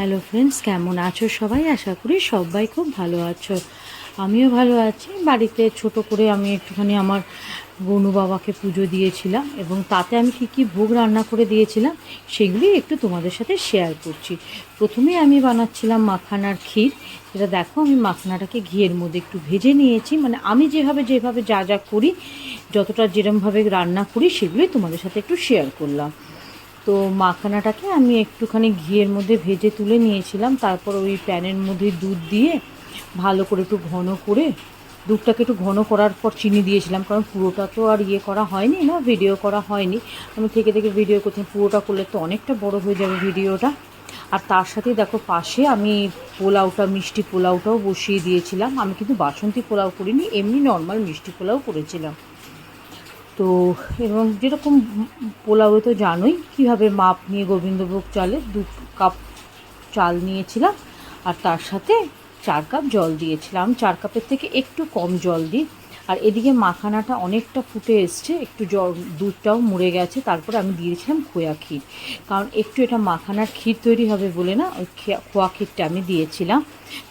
Hello friends কেমন আছো সবাই? আশা করি সবাই খুব ভালো আছো। আমিও ভালো আছি। বাড়িতে ছোট করে আমি একটুখানি আমার বনু বাবাকে পুজো দিয়েছিলাম এবং তাতে আমি কী কী ভোগ রান্না করে দিয়েছিলাম সেগুলি একটু তোমাদের সাথে শেয়ার করছি। প্রথমে আমি বানাচ্ছিলাম মাখানার ক্ষীর। এটা দেখো, আমি মাখানাটাকে ঘিয়ের মধ্যে একটু ভেজে নিয়েছি। মানে আমি যেভাবে যেভাবে যা যা করি, যতটা যেরমভাবে রান্না করি, সেগুলোই তোমাদের সাথে একটু শেয়ার করলাম। তো মাখানাটাকে আমি একটুখানি ঘিয়ের মধ্যে ভেজে তুলে নিয়েছিলাম। তারপর ওই প্যানের মধ্যে দুধ দিয়ে ভালো করে একটু ঘন করে দুধটাকে একটু ঘন করার পর চিনি দিয়েছিলাম, কারণ পুরোটা তো আর ইয়ে করা হয়নি না ভিডিও করা হয়নি। আমি থেকে থেকে ভিডিও করছি, পুরোটা করলে তো অনেকটা বড় হয়ে যাবে ভিডিওটা আর তার সাথে দেখো পাশে আমি পোলাওটা, মিষ্টি পোলাওটাও বসিয়ে দিয়েছিলাম। আমি কিন্তু বাসন্তী পোলাও করিনি, এমনি নর্মাল মিষ্টি পোলাও করেছিলাম। তো, এবং যেরকম পোলাওয়ে তো জানোই কীভাবে মাপ নিয়ে গোবিন্দভোগ চালে দু কাপ চাল নিয়েছিলাম আর তার সাথে চার কাপ জল দিয়েছিলাম। চার কাপের থেকে একটু কম জল দিই। আর এদিকে মাখানাটা অনেকটা ফুটে এসছে, একটু জল, দুধটাও মুড়ে গেছে, তারপরে আমি দিয়েছিলাম খোয়া ক্ষীর। কারণ একটু এটা মাখানার ক্ষীর তৈরি হবে বলে না, ওই খোয়া ক্ষীরটা আমি দিয়েছিলাম।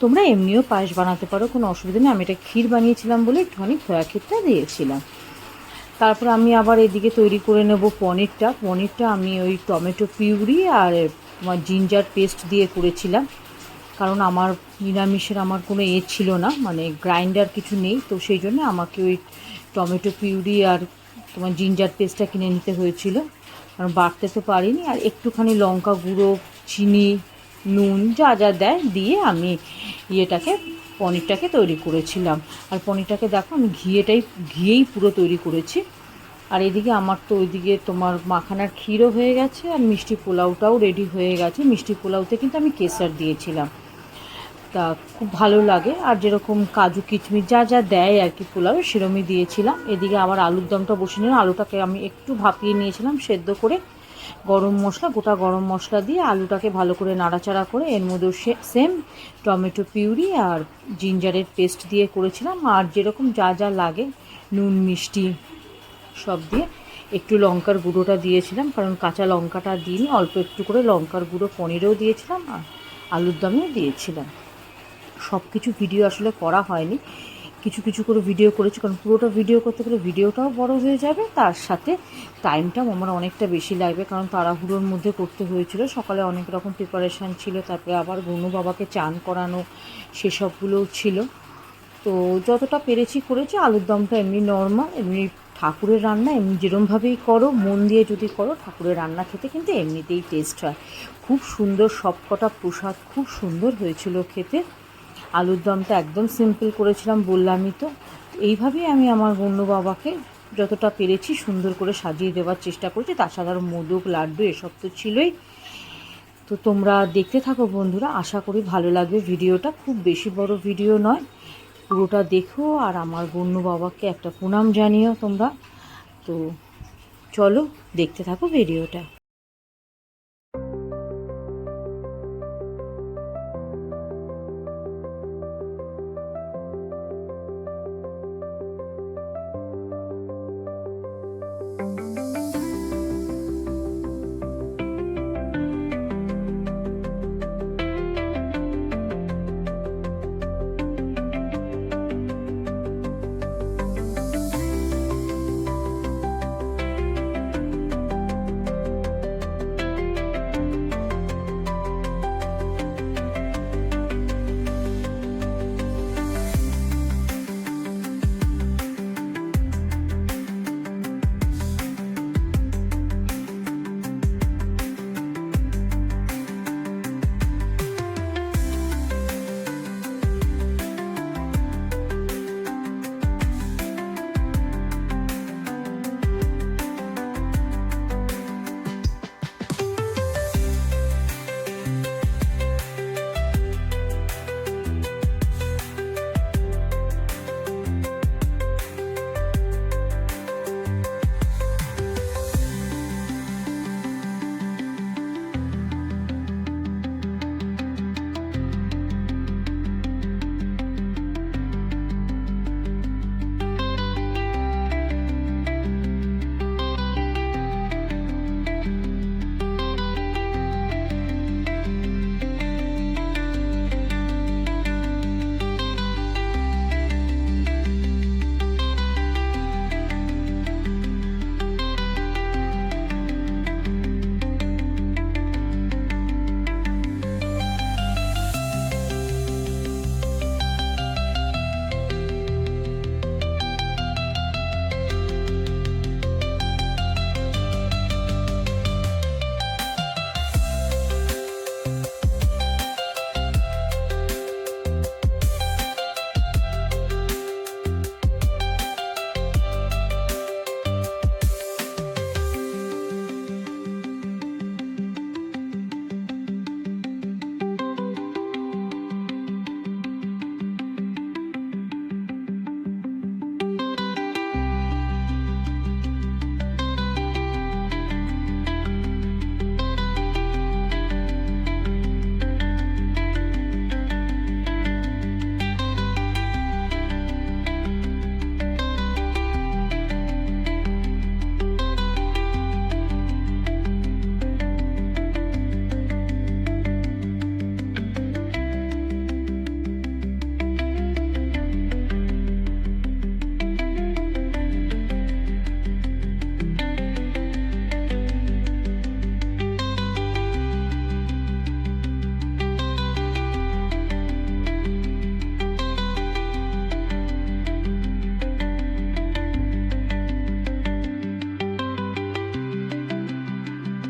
তোমরা এমনিও পায়েস বানাতে পারো, কোনো অসুবিধা নেই। আমি এটা ক্ষীর বানিয়েছিলাম বলে একটুখানি খোয়া ক্ষীরটা দিয়েছিলাম। তারপর আমি আবার এদিকে তৈরি করে নেব পনিরটা। পনিরটা আমি ওই টমেটো পিউরি আর জিঞ্জার পেস্ট দিয়ে করেছিলাম। কারণ আমার নিরামিষের আমার কোনো এ ছিল না মানে গ্রাইন্ডার কিছু নেই। তো সেই জন্য আমাকে ওই টমেটো পিউরি আর তোমার জিঞ্জার পেস্টটা কিনে নিতে হয়েছিল। কারণ বাড়তে তো পারিনি। আর একটুখানি লঙ্কা গুঁড়ো, চিনি, নুন যা যা দেয় দিয়ে আমি ইয়েটাকে পনিরটাকে তৈরি করেছিলাম। আর পনিরটাকে দেখো, আমি ঘিয়েটাই, ঘিয়েই পুরো তৈরি করেছি। আর এদিকে আমার তো ওইদিকে তোমার মাখানার ক্ষীরও হয়ে গেছে, আর মিষ্টি পোলাওটাও রেডি হয়ে গেছে। মিষ্টি পোলাওতে কিন্তু আমি কেসার দিয়েছিলাম। তা খুব ভালো লাগে। আর যেরকম কাজু, কিচমিচ যা যা দেয় আর কি পোলাও সেরমই দিয়েছিলাম। এদিকে আমার আলুর দমটা বসে নিলাম। আলুটাকে আমি একটু ভাপিয়ে নিয়েছিলাম, সেদ্ধ করে গরম মশলা, গোটা গরম মশলা দিয়ে আলুটাকে ভালো করে নাড়াচাড়া করে এর মধ্যেও সেম টমেটো পিউরি আর জিঞ্জারের পেস্ট দিয়ে করেছিলাম। আর যেরকম যা যা লাগে, নুন, মিষ্টি সব দিয়ে একটু লঙ্কার গুঁড়োটা দিয়েছিলাম, কারণ কাঁচা লঙ্কাটা দিইনি, অল্প একটু করে লঙ্কার গুঁড়ো পনিরেও দিয়েছিলাম আর আলুর দমেও দিয়েছিলাম। সব কিছু ভিডিও আসলে করা হয়নি। কিছু কিছু করে ভিডিও করেছি, কারণ পুরোটা ভিডিও করতে গেলে ভিডিওটাও বড় হয়ে যাবে, তার সাথে টাইমটাও আমার অনেকটা বেশি লাগবে, কারণ তাড়াহুড়োর মধ্যে করতে হয়েছিল, সকালে অনেক রকম প্রিপারেশান ছিল, তারপরে আবার গনু বাবাকে চান করানো, সেসবগুলোও ছিল। তো যতটা পেরেছি করেছি, আলুর দমটা এমনি নর্মাল এমনি ঠাকুরের রান্না এমনি যেরমভাবেই করো, মন দিয়ে যদি করো, ঠাকুরের রান্না খেতে কিন্তু এমনিতেই টেস্ট হয়। খুব সুন্দর সবকটা প্রসাদ, খুব সুন্দর হয়েছিল খেতে। আলুর দমটা একদম সিম্পল করেছিলাম, বললামই তো। এইভাবেই আমি আমার বন্য বাবাকে যতটা পেরেছি সুন্দর করে সাজিয়ে দেওয়ার চেষ্টা করেছি। আরও মোদক, লাড্ডু, এসব তো ছিলই। তো তোমরা দেখতে থাকো বন্ধুরা, আশা করি ভালো লাগবে ভিডিওটা। খুব বেশি বড় ভিডিও নয়, পুরোটা দেখো আর আমার বন্য বাবাকে একটা প্রণাম জানিও তোমরা। তো চলো, দেখতে থাকো ভিডিওটা।